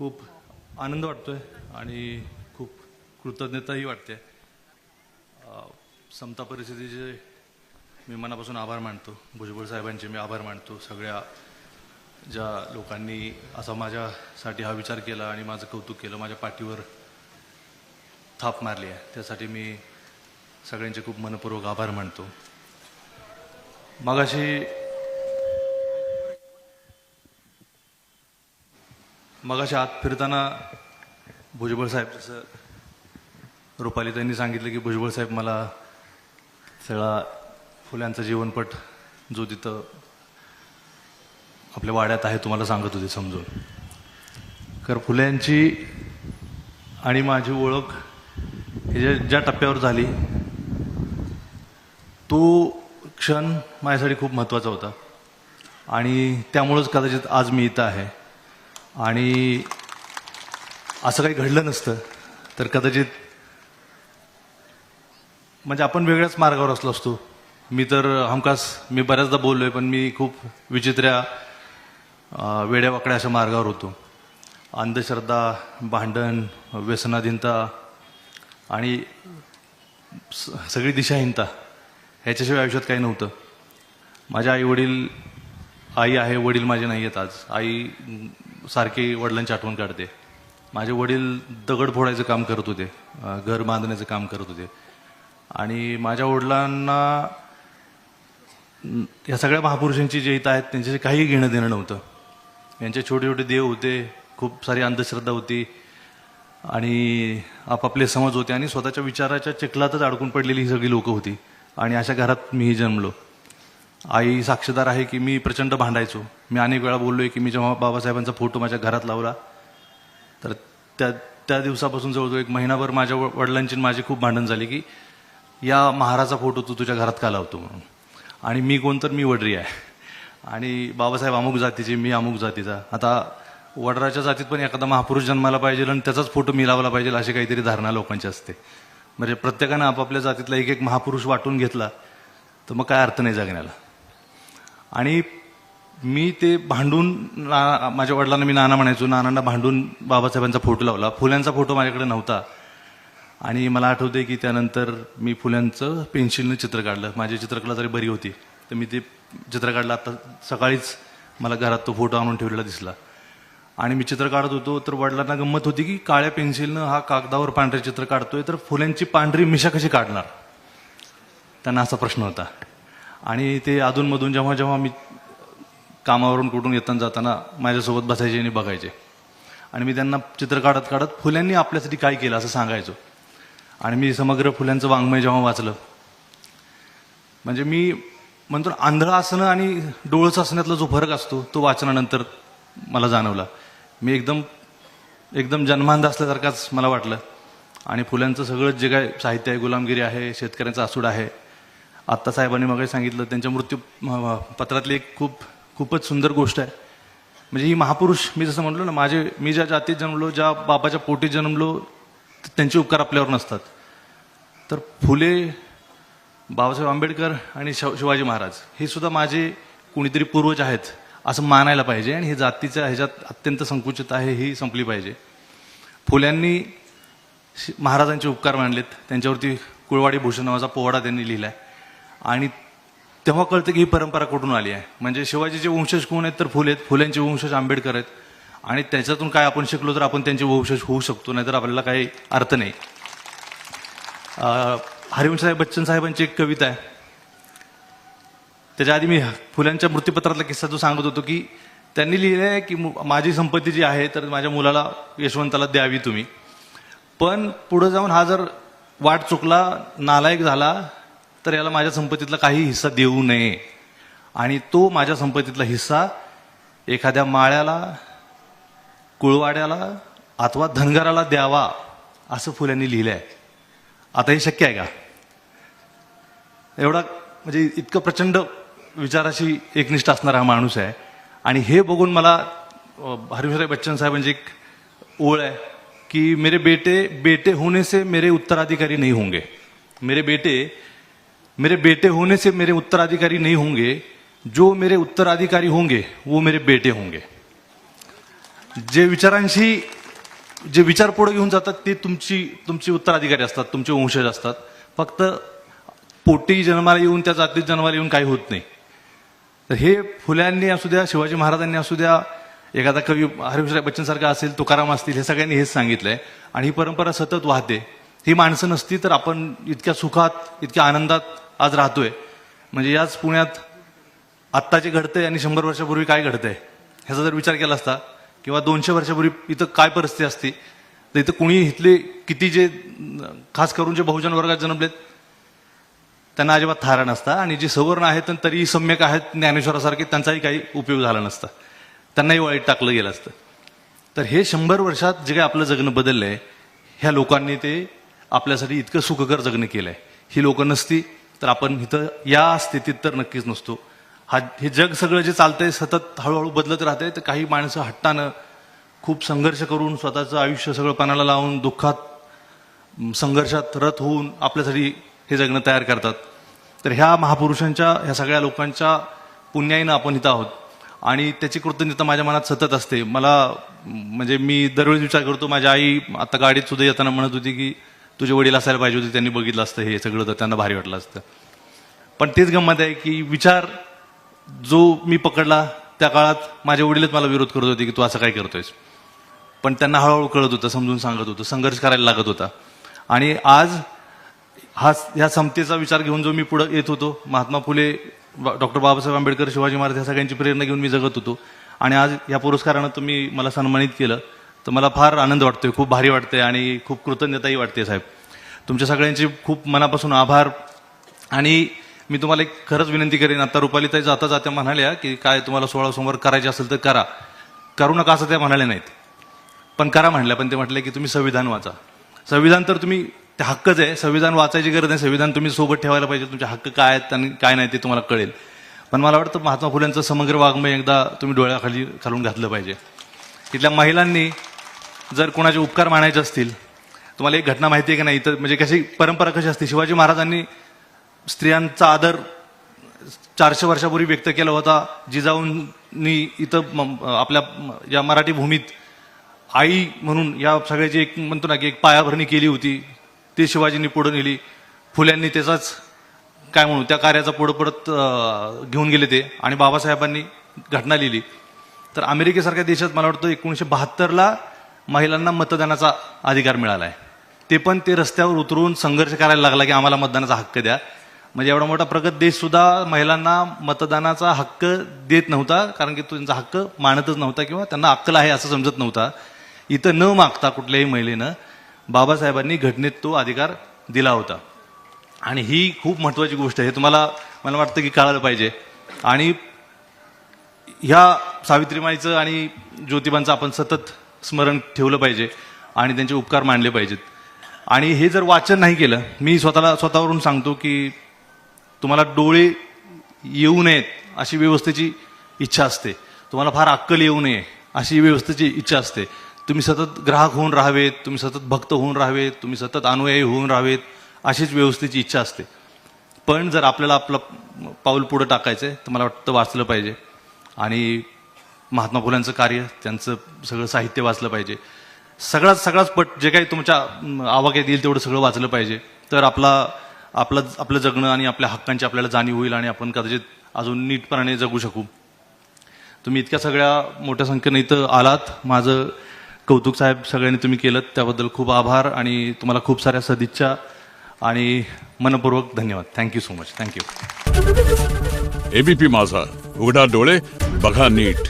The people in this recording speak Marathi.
खूप आनंद वाटतोय आणि खूप कृतज्ञताही वाटते. समता परिस्थितीचे मी मनापासून आभार मानतो. भुजबळ साहेबांचे मी आभार मानतो. सगळ्या ज्या लोकांनी असा माझ्यासाठी हा विचार केला आणि माझं कौतुक केलं माझ्या पाठीवर थाप मारली आहे. त्यासाठी मी सगळ्यांचे खूप मनपूर्वक आभार मानतो. मगाशी मगाशा आत फिरताना भुजबळ साहेब जसं रुपाली त्यांनी सांगितलं की भुजबळ साहेब मला सगळा फुल्यांचा जीवनपट जो तिथं आपल्या वाड्यात आहे तुम्हाला सांगत होते समजून. तर फुल्यांची आणि माझी ओळख हे ज्या ज्या टप्प्यावर झाली तो क्षण माझ्यासाठी खूप महत्त्वाचा होता. आणि त्यामुळंच कदाचित आज मी इथं आहे. आणि असं काही घडलं नसतं. तर कदाचित म्हणजे आपण वेगळ्याच मार्गावर असलो असतो. मी तर हमखास मी बऱ्याचदा बोललो आहे पण मी खूप विचित्र्या वेड्यावाकड्या अशा मार्गावर होतो. अंधश्रद्धा भांडण व्यसनाधीनता आणि स- सगळी दिशाहीनता ह्याच्याशिवाय आयुष्यात काही नव्हतं. माझ्या आई वडील आई आहे वडील माझे नाही आहेत आज. आई सारखी वडिलांची आठवण काढते. माझे वडील दगड फोडायचं काम करत होते घर बांधण्याचं काम करत होते. आणि माझ्या वडिलांना या सगळ्या महापुरुषांची जे इथं आहेत त्यांच्याशी काही घेणं देणं नव्हतं. यांचे छोटे छोटे देव होते खूप सारी अंधश्रद्धा होती. आणि आपापले समज होते आणि स्वतःच्या विचाराच्या चिखलातच अडकून पडलेली ही सगळी लोकं होती. आणि अशा घरात मीही जन्मलो. आई साक्षीदार आहे की मी प्रचंड भांडायचो. मी अनेक वेळा बोललोय की मी जेव्हा बाबासाहेबांचा फोटो माझ्या घरात लावला तर त्या त्या दिवसापासून जवळजवळ एक महिनाभर माझ्या व- वडिलांची माझी खूप भांडण झाली की या महाराचा फोटो तू तुझ्या घरात का लावतो म्हणून? आणि मी कोण तर? मी वडरी आहे. आणि बाबासाहेब अमुक जातीचे मी अमुक जातीचा. आता वडराच्या जातीत पण एखादा महापुरुष जन्माला पाहिजे आणि त्याचाच फोटो मी लावला पाहिजे अशी काहीतरी धारणा लोकांची असते. म्हणजे प्रत्येकानं आपापल्या जातीतला एक एक महापुरुष वाटून घेतला तर मग काय अर्थ नाही जगण्याला. आणि मी ते भांडून माझ्या वडिलांना मी नाना म्हणायचो नानांना भांडून बाबासाहेबांचा फोटो लावला. फुल्यांचा फोटो माझ्याकडे नव्हता. आणि मला आठवते की त्यानंतर मी फुल्यांचं पेन्सिलनं चित्र काढलं. माझी चित्रकला जरी बरी होती तर मी ते चित्र काढलं. आता सकाळीच मला घरात तो फोटो आणून ठेवलेला दिसला. आणि मी चित्र काढत होतो तर वडिलांना गंमत होती की काळ्या पेन्सिलनं हा कागदावर पांढरे चित्र काढतोय तर फुल्यांची पांढरी मिशा कशी काढणार? त्यांना असा प्रश्न होता. आणि ते अधूनमधून जेव्हा जेव्हा मी कामावरून कुठून येताना जाताना माझ्यासोबत बसायचे आणि बघायचे. आणि मी त्यांना चित्र काढत काढत फुल्यांनी आपल्यासाठी काय केलं असं सांगायचो. आणि मी समग्र फुल्यांचं वाङ्मय जेव्हा वाचलं म्हणजे मी म्हणतो आंधळं असणं आणि डोळस असण्यातला जो फरक असतो तो वाचनानंतर मला जाणवला. मी एकदम एकदम जन्मांध असल्यासारखाच मला वाटलं. आणि फुल्यांचं सगळं जे काय साहित्य आहे गुलामगिरी आहे शेतकऱ्यांचा आसूड आहे आत्ता साहेबांनी मग सांगितलं त्यांच्या मृत्यू पत्रातली एक खूप खूपच सुंदर गोष्ट आहे. म्हणजे ही महापुरुष मी जसं म्हटलो ना माझे मी ज्या जातीत जन्मलो ज्या बाबाच्या पोटी जन्मलो त्यांचे उपकार आपल्यावर नसतात. तर फुले बाबासाहेब आंबेडकर आणि शिवाजी महाराज हे सुद्धा माझे कुणीतरी पूर्वज आहेत असं मानायला पाहिजे आणि हे जातीच्या ह्याच्यात अत्यंत संकुचित आहे ही संपली पाहिजे. फुल्यांनी महाराजांचे उपकार मानलेत त्यांच्यावरती कुळवाडी भूषण नावाचा पोवाडा त्यांनी लिहिला आहे आणि तेव्हा कळतं की ही परंपरा कुठून आली आहे. म्हणजे शिवाजीचे वंशज कोण आहेत तर फुले आहेत. फुल्यांचे वंशज आंबेडकर आहेत. आणि त्याच्यातून काय आपण शिकलो तर आपण त्यांचे वंशज होऊ शकतो नाहीतर आपल्याला काही अर्थ नाही. हरिवंशसाहेब बच्चन साहेबांची एक कविता आहे. त्याच्या आधी मी फुल्यांच्या मृत्यूपत्रातला किस्सा जो सांगत होतो की त्यांनी लिहिलं आहे की मु- माझी संपत्ती जी आहे तर माझ्या मुलाला यशवंताला द्यावी तुम्ही. पण पुढे जाऊन हा जर वाट चुकला नालायक झाला तर याला माझ्या संपत्तीतला काही हिस्सा देऊ नये. आणि तो माझ्या संपत्तीतला हिस्सा एखाद्या माळ्याला कुळवाड्याला अथवा धनगराला द्यावा असं फुल्यांनी लिहिलं आहे आता हे शक्य आहे का? एवढा म्हणजे इतकं प्रचंड विचाराशी एकनिष्ठ असणारा हा माणूस आहे. आणि हे बघून मला हरिभाई बच्चन साहेबांची एक ओळ आहे की मेरे बेटे बेटे होने से मेरे उत्तराधिकारी नहीं होंगे. मेरे बेटे मेरे बेटे होने से मेरे उत्तराधिकारी नहीं होंगे। जो मेरे उत्तराधिकारी होंगे वो मेरे बेटे होंगे। जे विचारांशी जे विचार पुढे घेऊन जातात ते तुमची तुमची उत्तराधिकारी असतात तुमचे वंशज असतात. फक्त पोटी जन्माला येऊन त्या जातीत जन्माला येऊन काही होत नाही. तर हे फुल्यांनी असू द्या शिवाजी महाराजांनी असू द्या एखादा कवी हरिवंशराय बच्चन सारखा असेल तुकाराम असतील हे सगळ्यांनी हेच सांगितलंय. आणि ही परंपरा सतत वाहते. ही माणसं नसती तर आपण इतक्या सुखात इतक्या आनंदात आज राहतोय. म्हणजे याच पुण्यात आत्ता जे घडतंय आणि शंभर वर्षापूर्वी काय घडतंय? ह्याचा जर विचार केला असता किंवा दोनशे वर्षापूर्वी इथं काय परिस्थिती असती तर इथं कुणी इथले किती जे खास करून जे बहुजन वर्गात जन्मलेत त्यांना अजिबात थारा नसता. आणि जे सवर्ण आहेत आणि तरी सम्यक आहेत ज्ञानेश्वरासारखे त्यांचाही काही उपयोग झाला नसता. त्यांनाही वाईट टाकलं गेलं असतं. तर हे शंभर वर्षात जे काही आपलं जगणं बदललंय ह्या लोकांनी ते आपल्यासाठी इतकं सुखकर जगणं केलंय. ही लोकं नसती तर आपण इथं या स्थितीत तर नक्कीच नसतो. हा हे जग सगळं जे चालतंय सतत हळूहळू बदलत राहते तर काही माणसं हट्टानं खूप संघर्ष करून स्वतःचं आयुष्य सगळं पणाला लावून दुःखात संघर्षात रत होऊन आपल्यासाठी हे जगणं तयार करतात. तर ह्या महापुरुषांच्या ह्या सगळ्या लोकांच्या पुण्याईनं आपण इथं आहोत. आणि त्याची कृतज्ञता माझ्या मनात सतत असते. मला म्हणजे मी दरवेळी विचार करतो माझी आई आता गाडीत सुद्धा येताना म्हणत होती की तुझे वडील असायला पाहिजे होते त्यांनी बघितलं असतं हे सगळं तर त्यांना भारी वाटलं असतं. पण तेच गंमत आहे की विचार जो मी पकडला त्या काळात माझे वडीलच मला विरोध करत होते की तू असं काय करतोयस. पण त्यांना हळूहळू कळत होतं समजून सांगत होतं संघर्ष करायला लागत होता. आणि आज हा ह्या समतेचा विचार घेऊन जो मी पुढे येत होतो महात्मा फुले डॉक्टर बाबासाहेब आंबेडकर शिवाजी महाराज या सगळ्यांची प्रेरणा घेऊन मी जगत होतो. आणि आज या पुरस्कारानं तुम्ही मला सन्मानित केलं. तर मला फार आनंद वाटतोय खूप भारी वाटतंय आणि खूप कृतज्ञताही वाटते साहेब. तुमच्या सगळ्यांचे खूप मनापासून आभार. आणि मी तुम्हाला एक खरंच विनंती करेन आता रुपालीताई जाता जात्या म्हणाल्या की काय तुम्हाला सोळा सोमवार करायचे असेल तर करा. करू नका असं त्या म्हणाल्या नाहीत. पण करा म्हणल्या पण ते म्हटले की तुम्ही संविधान वाचा. संविधान तर तुम्ही ते हक्कच आहे. संविधान वाचायची गरज नाही. संविधान तुम्ही सोबत ठेवायला पाहिजे. तुमचे हक्क काय आहेत आणि काय नाही ते तुम्हाला कळेल. पण मला वाटतं महात्मा फुल्यांचं समग्र वाङ्मय एकदा तुम्ही डोळ्याखाली घालून घातलं पाहिजे. तिथल्या महिलांनी जर कोणाचे उपकार मानायचे असतील तुम्हाला एक घटना माहिती आहे की नाही? तर म्हणजे कशी परंपरा कशी असते? शिवाजी महाराजांनी स्त्रियांचा आदर चारशे वर्षापूर्वी व्यक्त केला होता. जिजाऊंनी इथं म- आपल्या या मराठी भूमीत आई म्हणून या सगळ्याची एक म्हणतो ना की एक पायाभरणी केली होती. ते शिवाजींनी पुढे नेली. फुल्यांनी त्याचाच काय म्हणू त्या कार्याचा पुढं परत घेऊन गेले ते. आणि बाबासाहेबांनी घटना लिहिली. तर अमेरिकेसारख्या देशात मला वाटतं एकोणीसशे बहात्तरला महिलांना मतदानाचा अधिकार मिळाला आहे ते पण ते रस्त्यावर उतरून संघर्ष करायला लागला की आम्हाला मतदानाचा हक्क द्या. म्हणजे एवढा मोठा प्रगत देश सुद्धा महिलांना मतदानाचा हक्क देत नव्हता कारण की तो त्यांचा हक्क मानतच नव्हता किंवा त्यांना अक्कल आहे असं समजत नव्हता. इथं न मागता कुठल्याही महिलेनं बाबासाहेबांनी घटनेत तो अधिकार दिला होता. आणि ही खूप महत्वाची गोष्ट आहे. हे तुम्हाला मला वाटतं की कळालं पाहिजे. आणि ह्या सावित्रीमाईचं आणि ज्योतिबांचं आपण सतत स्मरण ठेवलं पाहिजे आणि त्यांचे उपकार मानले पाहिजेत. आणि हे जर वाचन नाही केलं मी स्वतःला स्वतःवरून सांगतो की तुम्हाला डोळे येऊ नयेत अशी व्यवस्थेची इच्छा असते. तुम्हाला फार अक्कल येऊ नये अशी व्यवस्थेची इच्छा असते. तुम्ही सतत ग्राहक होऊन राहावेत तुम्ही सतत भक्त होऊन राहावेत तुम्ही सतत अनुयायी होऊन राहावेत अशीच व्यवस्थेची इच्छा असते. पण जर आपल्याला आपलं पाऊल पुढं टाकायचं आहे तर मला वाटतं वाचलं पाहिजे. आणि महात्मा फुलांचं कार्य त्यांचं सगळं साहित्य वाचलं पाहिजे. सगळाच सगळाच पट जे काही तुमच्या आवाक्यात येईल तेवढं सगळं वाचलं पाहिजे. तर आपला आपलं आपलं जगणं आणि आपल्या हक्कांची आपल्याला जाणीव होईल आणि आपण कदाचित अजून नीटपणाने जगू शकू. तुम्ही इतक्या सगळ्या मोठ्या संख्येने इथं आलात. माझं कौतुक साहेब सगळ्यांनी तुम्ही केलं त्याबद्दल खूप आभार आणि तुम्हाला खूप साऱ्या सदिच्छा आणि मनपूर्वक धन्यवाद. Thank you so much thank you ABP Majha. उघडा डोळे बघा नीट.